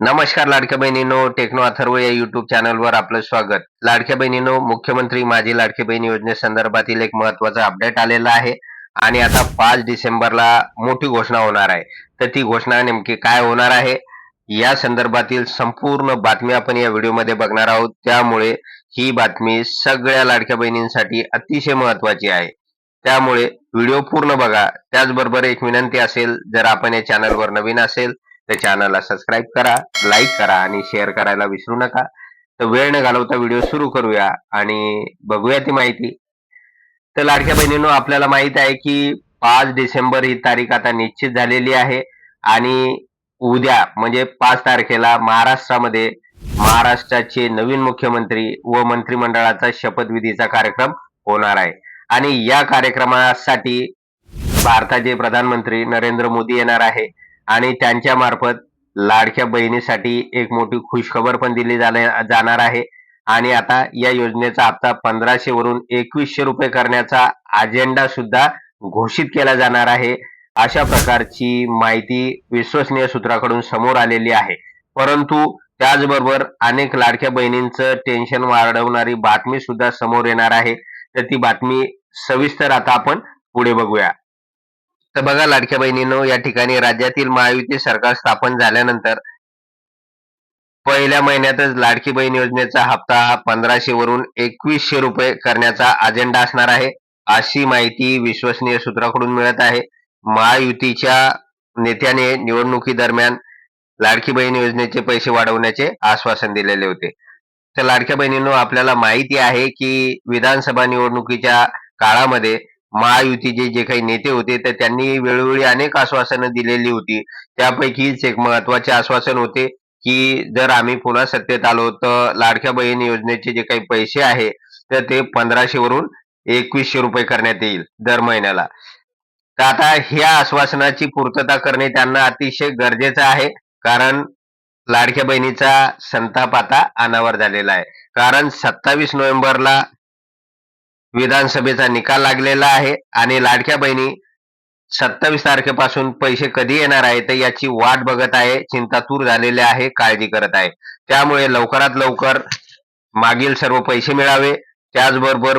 नमस्कार लाडक्या बहिणीनो टेक्नो अथर्व या युट्यूब चॅनलवर आपलं स्वागत. लाडक्या बहिणीनो मुख्यमंत्री माझी लाडकी बहीण योजनेसंदर्भातील एक महत्त्वाचा अपडेट आलेला आहे आणि आता पाच डिसेंबरला मोठी घोषणा होणार आहे. तर ती घोषणा नेमकी काय होणार आहे? या संदर्भातील संपूर्ण बातमी आपण या व्हिडिओमध्ये बघणार आहोत. त्यामुळे ही बातमी सगळ्या लाडक्या बहिणींसाठी अतिशय महत्वाची आहे. त्यामुळे व्हिडिओ पूर्ण बघा. त्याचबरोबर एक विनंती असेल जर आपण या चॅनलवर नवीन असेल तर चॅनलला सबस्क्राईब करा लाईक करा आणि शेअर करायला विसरू नका. तर वेळ न घालवता व्हिडिओ सुरू करूया आणि बघूया ती माहिती. तर लाडक्या बहिणींनो आपल्याला माहीत आहे की पाच डिसेंबर ही तारीख आता निश्चित झालेली आहे आणि उद्या म्हणजे पाच तारखेला महाराष्ट्रामध्ये महाराष्ट्राचे नवीन मुख्यमंत्री व मंत्रिमंडळाचा शपथविधीचा कार्यक्रम होणार आहे. आणि या कार्यक्रमासाठी भारताचे प्रधानमंत्री नरेंद्र मोदी येणार आहे. आणि त्यांच्या मार्फत लाडक्या बहिणीसाठी एक मोठी खुशखबर पण दिली जाणार आहे. आणि आता या योजनेचा हप्ता पंधराशे वरून एकवीसशे रुपये करण्याचा अजेंडा सुद्धा घोषित केला जाणार आहे. अशा प्रकारची माहिती विश्वसनीय सूत्राकडून समोर आलेली आहे. परंतु त्याचबरोबर अनेक लाडक्या बहिणींचं टेन्शन वाढवणारी बातमी सुद्धा समोर येणार आहे. तर ती बातमी सविस्तर आता आपण पुढे बघूया. तर बघा लाडक्या बहिणींनो या ठिकाणी राज्यातील महायुती सरकार स्थापन झाल्यानंतर पहिल्या महिन्यातच लाडकी बहीण योजनेचा हप्ता पंधराशे वरून एकवीसशे रुपये करण्याचा अजेंडा असणार आहे अशी माहिती विश्वसनीय सूत्राकडून मिळत आहे. महायुतीच्या नेत्याने निवडणुकी दरम्यान लाडकी बहीण योजनेचे पैसे वाढवण्याचे आश्वासन दिलेले होते. तर लाडक्या बहिणींनो आपल्याला माहिती आहे की विधानसभा निवडणुकीच्या काळामध्ये महायुतीचे जे काही नेते होते तर त्यांनी वेळोवेळी अनेक आश्वासनं दिलेली होती. त्यापैकीच एक महत्त्वाचे आश्वासन होते की जर आम्ही पुन्हा सत्तेत आलो तर लाडक्या बहीण योजनेचे जे काही पैसे आहे तर ते पंधराशे वरून एकवीसशे रुपये करण्यात येईल दर महिन्याला. तर आता ह्या आश्वासनाची पूर्तता करणे त्यांना अतिशय गरजेचं आहे कारण लाडक्या बहिणीचा संताप आता अनावर झालेला आहे. कारण सत्तावीस नोव्हेंबरला विधानसभेचा निकाल लागलेला आहे आणि लाडक्या बहिणी सत्तावीस तारखेपासून पैसे कधी येणार आहे तर याची वाट बघत आहे चिंतातूर झालेले आहे काळजी करत आहे. त्यामुळे लवकरात लवकर मागील सर्व पैसे मिळावे. त्याचबरोबर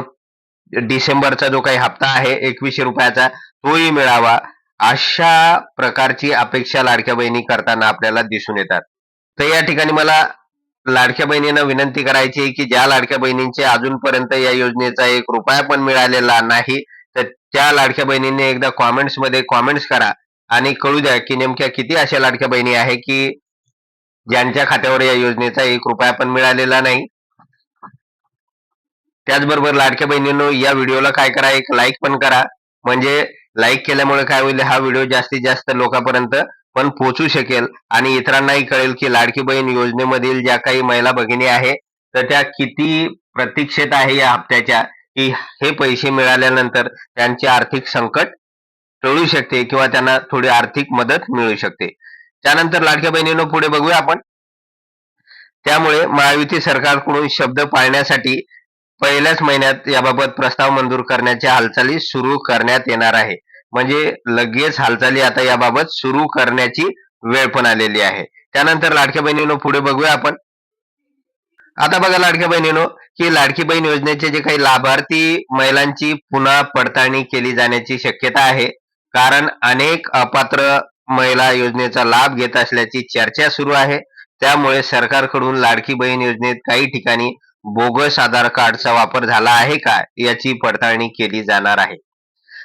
डिसेंबरचा जो काही हप्ता आहे एकवीसशे रुपयाचा तोही मिळावा. अशा प्रकारची अपेक्षा लाडक्या बहिणी करताना आपल्याला दिसून येतात. तर या ठिकाणी मला लाडक्या बहिणींना विनंती करायची की ज्या लाडक्या बहिणींचे अजूनपर्यंत या योजनेचा एक रुपया पण मिळालेला नाही तर त्या लाडक्या बहिणींनी एकदा कॉमेंट्समध्ये कॉमेंट्स करा आणि कळू द्या की नेमक्या किती अशा लाडक्या बहिणी आहे की ज्यांच्या खात्यावर या योजनेचा एक रुपया पण मिळालेला नाही. त्याचबरोबर लाडक्या बहिणींनो या व्हिडिओला काय करा एक लाईक पण करा. म्हणजे लाईक केल्यामुळे काय होईल हा व्हिडिओ जास्तीत जास्त लोकांपर्यंत पण पोचू शकेल आणि इतरांनाही कळेल की लाडकी बहीण योजनेमधील ज्या काही महिला भगिनी आहे तर त्या किती प्रतीक्षेत आहे या हप्त्याच्या की हे पैसे मिळाल्यानंतर त्यांचे आर्थिक संकट टळू शकते किंवा त्यांना थोडी आर्थिक मदत मिळू शकते. त्यानंतर लाडक्या बहिणीनं पुढे बघूया आपण. त्यामुळे महायुती सरकारकडून शब्द पाळण्यासाठी पहिल्याच महिन्यात याबाबत प्रस्ताव मंजूर करण्याच्या हालचाली सुरू करण्यात येणार आहे. म्हणजे लगेच हालचाली आता याबाबत सुरू करण्याची वेळ पण आलेली आहे. त्यानंतर लाडक्या बहिणीनो पुढे बघूया आपण. आता बघा लाडक्या बहिणीनो की लाडकी बहीण योजनेचे जे काही लाभार्थी महिलांची पुन्हा पडताळणी केली जाण्याची शक्यता आहे. कारण अनेक अपात्र महिला योजनेचा लाभ घेत असल्याची चर्चा सुरू आहे. त्यामुळे सरकारकडून लाडकी बहीण योजनेत काही ठिकाणी बोगस आधार कार्डचा वापर झाला आहे का याची पडताळणी केली जाणार आहे.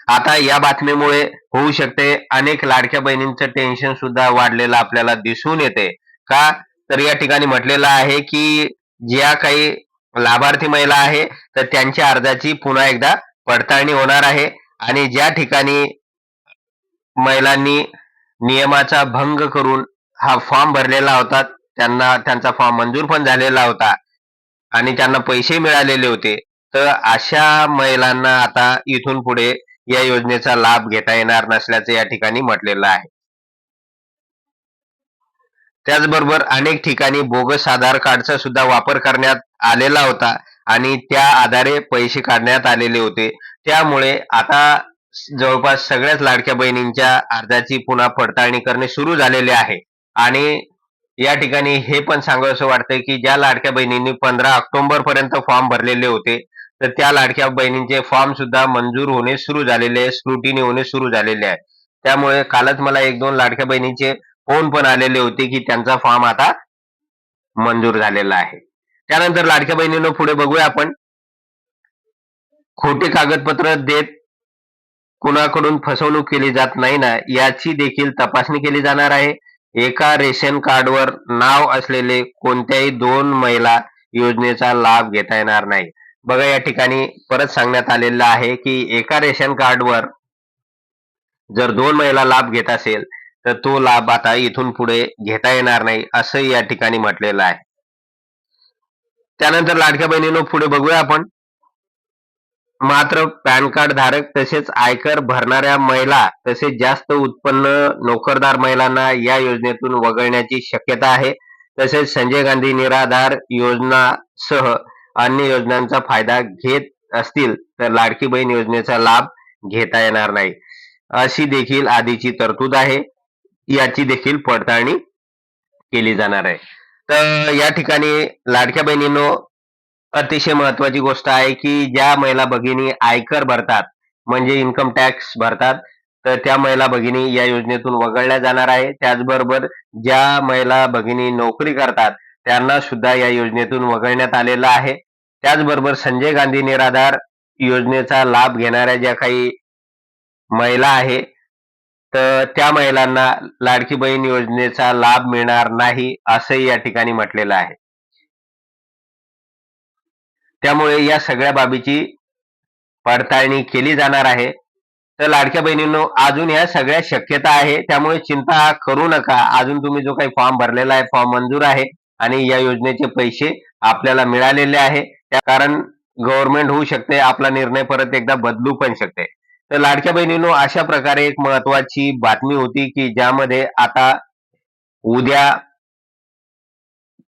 आता या बातमीमुळे होऊ शकते. अनेक लाडक्या बहिणींचं टेन्शन सुद्धा वाढलेलं आपल्याला दिसून येते. का? तर या ठिकाणी म्हटलेलं आहे की ज्या काही लाभार्थी महिला आहे तर त्यांच्या अर्जाची पुन्हा एकदा पडताळणी होणार आहे. आणि ज्या ठिकाणी महिलांनी नियमाचा भंग करून हा फॉर्म भरलेला होता त्यांना त्यांचा फॉर्म मंजूर पण झालेला होता आणि त्यांना पैसे मिळालेले होते. तर अशा महिलांना आता इथून पुढे या योजनेचा लाभ घेता येणार नसल्याचं या ठिकाणी म्हटलेलं आहे. त्याचबरोबर अनेक ठिकाणी बोगस आधार कार्डचा सुद्धा वापर करण्यात आलेला होता आणि त्या आधारे पैसे काढण्यात आलेले होते. त्यामुळे आता जवळपास सगळ्याच लाडक्या बहिणींच्या अर्जाची पुन्हा पडताळणी करणे सुरू झालेले आहे. आणि या ठिकाणी हे पण सांगावंसं वाटतंय की ज्या लाडक्या बहिणींनी पंधरा ऑक्टोबर पर्यंत फॉर्म भरलेले होते तर त्या लाडक्या बहिणींचे फॉर्म सुद्धा मंजूर होणे सुरू झालेले आहे स्क्रुटिनी होणे सुरू झालेले आहे. त्यामुळे कालच मला एक दोन लाडक्या बहिणीचे फोन पण आलेले होते की त्यांचा फॉर्म आता मंजूर झालेला आहे. त्यानंतर लाडक्या बहिणीनं पुढे बघूया आपण. खोटे कागदपत्र देत कुणाकडून फसवणूक केली जात नाही ना याची देखील तपासणी केली जाणार आहे. एका रेशन कार्डवर नाव असलेले कोणत्याही दोन महिला योजनेचा लाभ घेता येणार नाही. बघा या ठिकाणी परत सांगण्यात आलेलं आहे की एका रेशन कार्डवर जर दोन महिला लाभ घेत असेल तर तो लाभ आता इथून पुढे घेता येणार नाही असं या ठिकाणी म्हटलेलं आहे. त्यानंतर लाडक्या बहिणीनं पुढे बघूया आपण. मात्र पॅन कार्ड धारक तसेच आयकर भरणाऱ्या महिला तसेच जास्त उत्पन्न नोकरदार महिलांना या योजनेतून वगळण्याची शक्यता आहे. तसेच संजय गांधी निराधार योजनासह अन्य योजनांचा फायदा घेत असतील तर लाडकी बहीण योजनेचा लाभ घेता येणार नाही. अशी देखील आधीची तरतूद आहे. याची देखील पडताळणी केली जाणार आहे. तर या ठिकाणी लाडक्या बहिणीनो अतिशय महत्वाची गोष्ट आहे की ज्या महिला भगिनी आयकर भरतात म्हणजे इन्कम टॅक्स भरतात तर त्या महिला भगिनी या योजनेतून वगळल्या जाणार आहे. त्याचबरोबर ज्या महिला भगिनी नोकरी करतात त्यांना सुद्धा या योजनेतून वगळण्यात आलेलं आहे. त्याचबरोबर संजय गांधी निराधार योजनेचा लाभ घेणाऱ्या ज्या काही महिला आहे तर त्या महिलांना लाडकी बहीण योजनेचा लाभ मिळणार नाही असंही या ठिकाणी म्हटलेलं आहे. त्यामुळे या सगळ्या बाबीची पडताळणी केली जाणार आहे. तर लाडक्या बहिणींनो अजून या सगळ्या शक्यता आहे त्यामुळे चिंता करू नका. अजून तुम्ही जो काही फॉर्म भरलेला आहे फॉर्म मंजूर आहे आणि या योजनेचे पैसे आपल्याला मिळालेले आहे. त्या कारण गव्हर्नमेंट होऊ शकते आपला निर्णय परत एकदा बदलू पण शकते. तर लाडक्या बहिणींनो अशा प्रकारे एक महत्वाची बातमी होती की ज्यामध्ये आता उद्या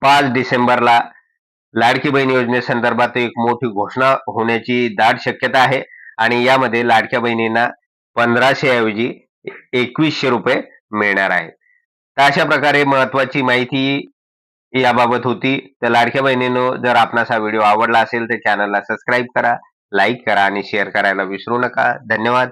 पाच डिसेंबरला लाडकी बहीण योजनेसंदर्भात एक मोठी घोषणा होण्याची दाट शक्यता आहे आणि यामध्ये लाडक्या बहिणींना पंधराशे ऐवजी एकवीसशे रुपये मिळणार आहे. तर अशा प्रकारे महत्वाची माहिती याबाबत होती. तर लाडक्या बहिणीनो जर आपणास हा व्हिडिओ आवडला असेल तर चॅनलला सबस्क्राईब करा लाईक करा आणि शेअर करायला विसरू नका. धन्यवाद.